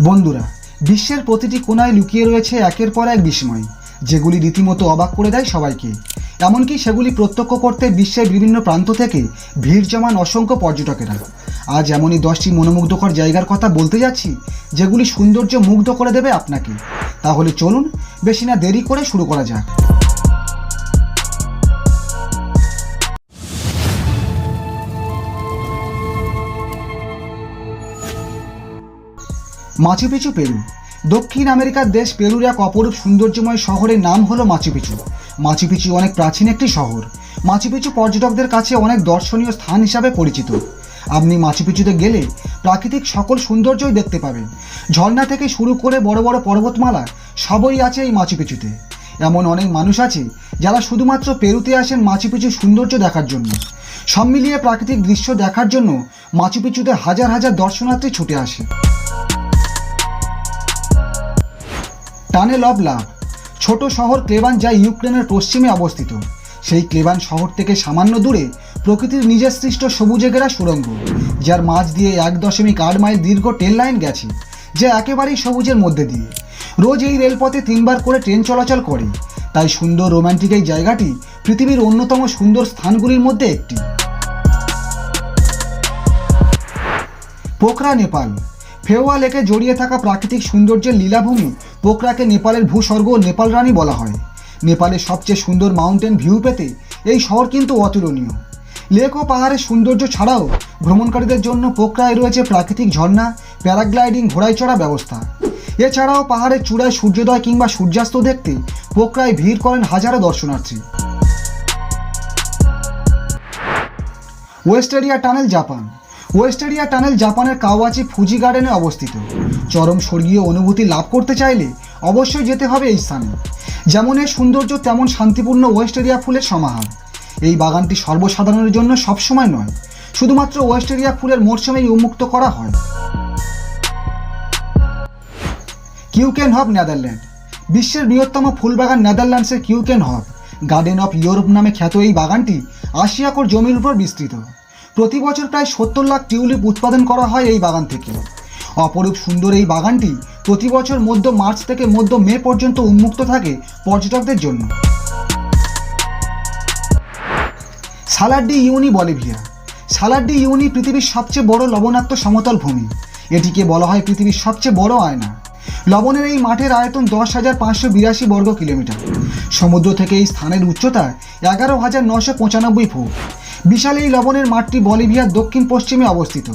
বন্ধুরা, বিশ্বের প্রতিটি কোনায় লুকিয়ে রয়েছে একের পর এক বিস্ময়, যেগুলি রীতিমতো অবাক করে দেয় সবাইকে। এমনকি সেগুলি প্রত্যক্ষ করতে বিশ্বের বিভিন্ন প্রান্ত থেকে ভিড় জমান অসংখ্য পর্যটকেরা। আজ এমনই দশটি মনোমুগ্ধকর জায়গার কথা বলতে যাচ্ছি, যেগুলি সৌন্দর্য মুগ্ধ করে দেবে আপনাকে। তাহলে চলুন, বেশি না দেরি করে শুরু করা যাক। Machu Picchu Peru. দক্ষিণ আমেরিকার দেশ পেরুর এক অপরূপ সৌন্দর্যময় শহরের নাম হলো মাচুপিচু। মাচুপিচু অনেক প্রাচীন একটি শহর। মাচুপিচু পর্যটকদের কাছে অনেক দর্শনীয় স্থান হিসাবে পরিচিত। আপনি মাচুপিচুতে গেলে প্রাকৃতিক সকল সৌন্দর্যই দেখতে পাবেন। ঝর্ণা থেকে শুরু করে বড় বড় পর্বতমালা সবই আছে এই মাচুপিচুতে। এমন অনেক মানুষ আছে যারা শুধুমাত্র পেরুতে আসেন মাচুপিচুর সৌন্দর্য দেখার জন্য। সব মিলিয়ে প্রাকৃতিক দৃশ্য দেখার জন্য মাচুপিচুতে হাজার হাজার দর্শনার্থী ছুটে আসে। Tunnel of love. ছোট শহর ক্লেবান যা ইউক্রেনের পশ্চিমে অবস্থিত। সেই ক্লেবান শহর থেকে সামান্য দূরে প্রকৃতির নিজের সৃষ্ট সবুজে ঘেরা সুড়ঙ্গ, যার মাঝ দিয়ে এক দশমিক আট মাইল দীর্ঘ ট্রেন লাইন গেছে, যা একেবারেই সবুজের মধ্যে দিয়ে। রোজ এই রেলপথে তিনবার করে ট্রেন চলাচল করে, তাই সুন্দর রোম্যান্টিক এই জায়গাটি পৃথিবীর অন্যতম সুন্দর স্থানগুলির মধ্যে একটি। পোখরা, নেপাল। ফেওয়া লেকে জড়িয়ে থাকা প্রাকৃতিক সৌন্দর্যের লীলাভূমি পোখরাকে নেপালের ভূস্বর্গ ও নেপাল রানী বলা হয়। নেপালের সবচেয়ে সুন্দর মাউন্টেন ভিউ পেতে এই শহর কিন্তু অতুলনীয়। লেক ও পাহাড়ের সৌন্দর্য ছাড়াও ভ্রমণকারীদের জন্য পোখরায় রয়েছে প্রাকৃতিক ঝর্ণা, প্যারাগ্লাইডিং ঘোড়ায় চড়া ব্যবস্থা। এছাড়াও পাহাড়ের চূড়ায় সূর্যোদয় কিংবা সূর্যাস্ত দেখতে পোখরায় ভিড় করেন হাজারো দর্শনার্থী। Wisteria tunnel, Japan. Wisteria tunnel জাপানের কাওয়াচি ফুজি গার্ডেনে অবস্থিত। চরম স্বর্গীয় অনুভূতি লাভ করতে চাইলে অবশ্যই যেতে হবে এই স্থানে। যেমন এর সৌন্দর্য, তেমন শান্তিপূর্ণ ওয়েস্টেরিয়া ফুলের সমাহার। এই বাগানটি সর্বসাধারণের জন্য সবসময় নয়, শুধুমাত্র ওয়েস্টেরিয়া ফুলের মরশুমেই উন্মুক্ত করা হয়। কিউকেন হব নেদারল্যান্ড। বিশ্বের বৃহত্তম ফুলবাগান নেদারল্যান্ডসের কিউকেন হব। গার্ডেন অফ ইউরোপ নামে খ্যাত এই বাগানটি আশি একর জমির উপর বিস্তৃত। প্রতি বছর প্রায় সত্তর লাখ টিউলিপ উৎপাদন করা হয় এই বাগান থেকে। অপরূপ সুন্দর এই বাগানটি প্রতি বছর মধ্য মার্চ থেকে মধ্য মে পর্যন্ত উন্মুক্ত থাকে পর্যটকদের জন্য। সালাড্ডি ইউনি বলিভিয়া। সালাড্ডি ইউনি পৃথিবীর সবচেয়ে বড় লবণাক্ত সমতল ভূমি। এটিকে বলা হয় পৃথিবীর সবচেয়ে বড় আয়না। লবণের এই মাঠের আয়তন দশ হাজার পাঁচশো বিরাশি বর্গ কিলোমিটার। সমুদ্র থেকে এই স্থানের উচ্চতা এগারো হাজার নশো পঁচানব্বই ফুট। বিশাল এই লবণের মাঠটি বলিভিয়ার দক্ষিণ পশ্চিমে অবস্থিত।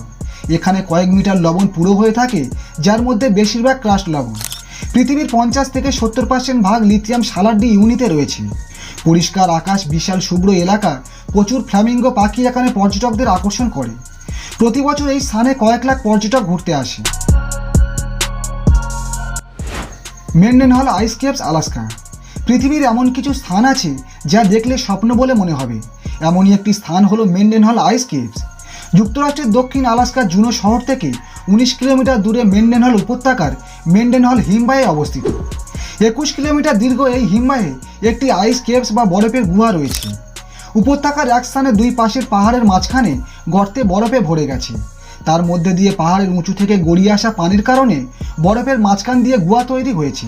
এখানে কয়েক মিটার লবণ পুরো হয়ে থাকে, যার মধ্যে বেশিরভাগ ক্রাস্ট লবণ। পৃথিবীর পঞ্চাশ থেকে সত্তর পার্সেন্ট ভাগ লিথিয়াম সালাড্ডি ইউনিতে রয়েছে। পরিষ্কার আকাশ, বিশাল শুভ্র এলাকা, প্রচুর ফ্ল্যামিঙ্গো পাখি এখানে পর্যটকদের আকর্ষণ করে। প্রতি বছর এই স্থানে কয়েক লাখ পর্যটক ঘুরতে আসে। মেন্ডেন হল আইস কেপস আলাস্কা। পৃথিবীর এমন কিছু স্থান আছে যা দেখলে স্বপ্ন বলে মনে হবে। এমনই একটি স্থান হলো মেন্ডেন হল আইস কেপস যুক্তরাষ্ট্রের দক্ষিণ আলাস্কার জুনো শহর থেকে উনিশ কিলোমিটার দূরে মেন্ডেন হল উপত্যকার মেন্ডেন হল হিমবাহে অবস্থিত। একুশ কিলোমিটার দীর্ঘ এই হিমবাহে একটি আইস কেপস বা বরফের গুহা রয়েছে। উপত্যকার এক স্থানে দুই পাশের পাহাড়ের মাঝখানে গর্তে বরফে ভরে গেছে। তার মধ্যে দিয়ে পাহাড়ের উঁচু থেকে গড়িয়ে আসা পানির কারণে বরফের মাঝখান দিয়ে গুহা তৈরি হয়েছে।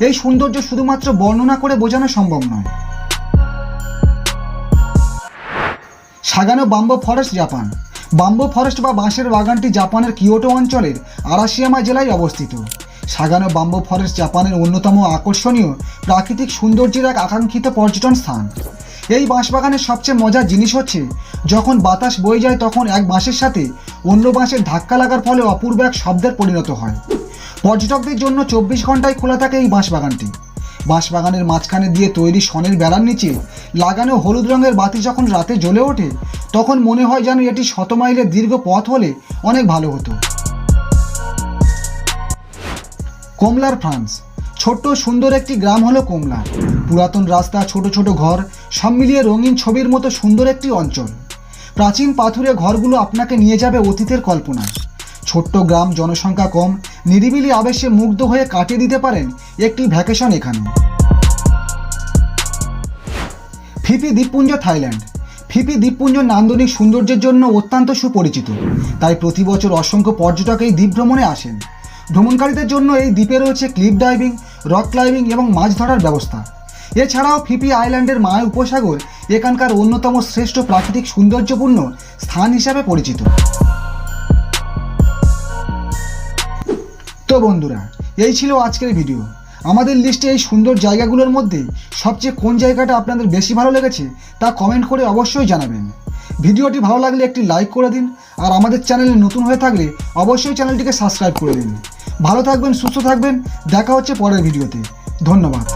এই সৌন্দর্য শুধুমাত্র বর্ণনা করে বোঝানো সম্ভব নয়। Sagano bamboo forest, Japan. Bamboo forest বা বাঁশের বাগানটি জাপানের কিয়োটো অঞ্চলের আরাশিয়ামা জেলায় অবস্থিত। সাগানো বাম্বো ফরেস্ট জাপানের অন্যতম আকর্ষণীয় প্রাকৃতিক সৌন্দর্যের এক আকাঙ্ক্ষিত পর্যটন স্থান। এই বাঁশবাগানের সবচেয়ে মজার জিনিস হচ্ছে, যখন বাতাস বয়ে যায় তখন এক বাঁশের সাথে অন্য বাঁশের ধাক্কা লাগার ফলে অপূর্ব এক শব্দের পরিণত হয়। পর্যটকদের জন্য চব্বিশ ঘন্টায় খোলা থাকে এই বাঁশবাগানটি। বাঁশবাগানের মাঝখানে দিয়ে তৈরি সনের বেড়ার নিচে লাগানো হলুদ রঙের বাতি যখন রাতে জ্বলে ওঠে, তখন মনে হয় যেন এটি শত মাইলের দীর্ঘ পথ হলে অনেক ভালো হতো। কমলার ফ্রান্স। ছোট্ট সুন্দর একটি গ্রাম হলো কমলা। পুরাতন রাস্তা, ছোট ছোট ঘর, সব মিলিয়ে রঙিন ছবির মতো সুন্দর একটি অঞ্চল। প্রাচীন পাথুরে ঘরগুলো আপনাকে নিয়ে যাবে অতীতের কল্পনায় ছোট্ট গ্রাম, জনসংখ্যা কম নিরিবিলি আবেশে মুগ্ধ হয়ে কাটিয়ে দিতে পারেন একটি ভ্যাকেশন এখানে। ফিপি দ্বীপপুঞ্জ, থাইল্যান্ড। ফিপি দ্বীপপুঞ্জ নান্দনিক সৌন্দর্যের জন্য অত্যন্ত সুপরিচিত, তাই প্রতি বছর অসংখ্য পর্যটক এই দ্বীপ ভ্রমণে আসেন। ভ্রমণকারীদের জন্য এই দ্বীপে রয়েছে ক্লিপ ডাইভিং, রক ক্লাইম্বিং এবং মাছ ধরার ব্যবস্থা। এছাড়াও ফিপি আইল্যান্ডের মায় উপসাগর এখানকার অন্যতম শ্রেষ্ঠ প্রাকৃতিক সৌন্দর্যপূর্ণ স্থান হিসাবে পরিচিত। তো বন্ধুরা, এই ছিল আজকের ভিডিও আমাদের লিস্টে এই সুন্দর জায়গাগুলোর মধ্যে সবচেয়ে কোন জায়গাটা আপনাদের বেশি ভালো লেগেছে তা কমেন্ট করে অবশ্যই জানাবেন। ভিডিওটি ভালো লাগলে একটি লাইক করে দিন, আর আমাদের চ্যানেলে নতুন হয়ে থাকলে অবশ্যই চ্যানেলটিকে সাবস্ক্রাইব করে দিন। ভালো থাকবেন, সুস্থ থাকবেন, দেখা হচ্ছে পরের ভিডিওতে ধন্যবাদ।